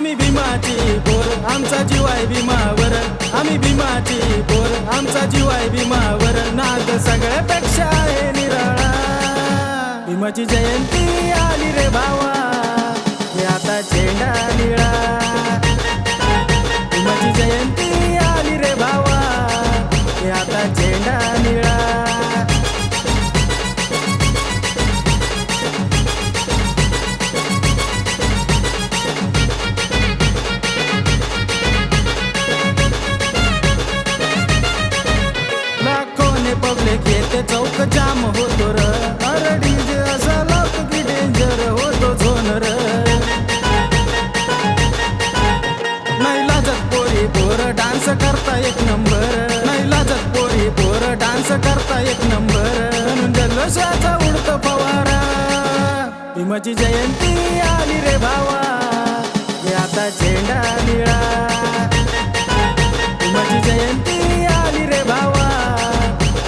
आम्ही भीमाची बोर आमचा जीव आहे भीमावर. आम्ही भीमाची बोर आमचा जीव आहे भीमावर. नाद सगळ्यापेक्षा आहे निराळा. भीमाची जयंती आली रे भावा. हे आता झेंडा येते जाम होतो र. अरे डीजे असा लावतो की डेंजर होतो झोन र. नाही लाजत पोरी पोर डान्स करता एक नंबर नाही लाजत पोरी पोर डान्स करता एक नंबर म्हणून जल्लोषाचा उडतो फवारा. भीमाची जयंती आली रे भावा. हे आता झेंडा निळा. भीमाची जयंती आली रे भावा.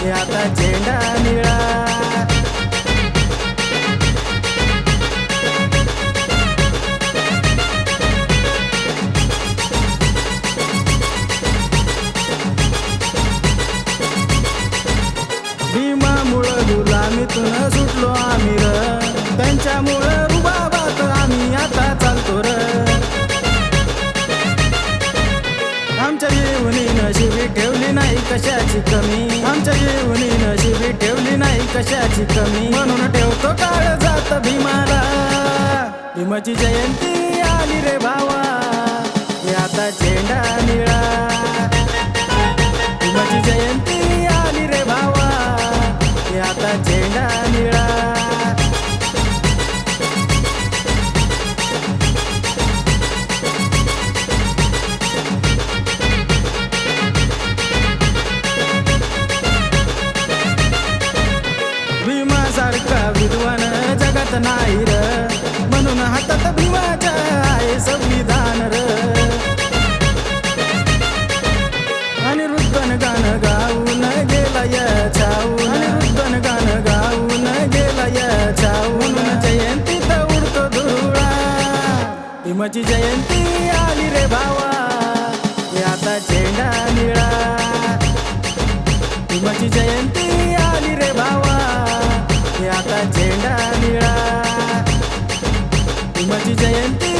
हे आता झेंडा ठेवली नाही कशाची कमी. आमच्या येऊनी नशिबी ठेवली नाही कशाची कमी. म्हणून ठेवतो काळ जात भीमाला. भीमाची जयंती आली रे भावा. आता झेंडा निळा जगात नाही र. म्हणून हातात भीमाच्या आहे संविधान र. आणि रुद्दन गाणं गाऊन गेला या छाऊन रुद्दन गाणं गाऊन गेला या छाऊन तर उडतो धुळा. हिमची जयंती आली रे भावा. हे आता झेंडा निळा. हिमची जयंती आली रे भावा. हे आता झेंडा निळा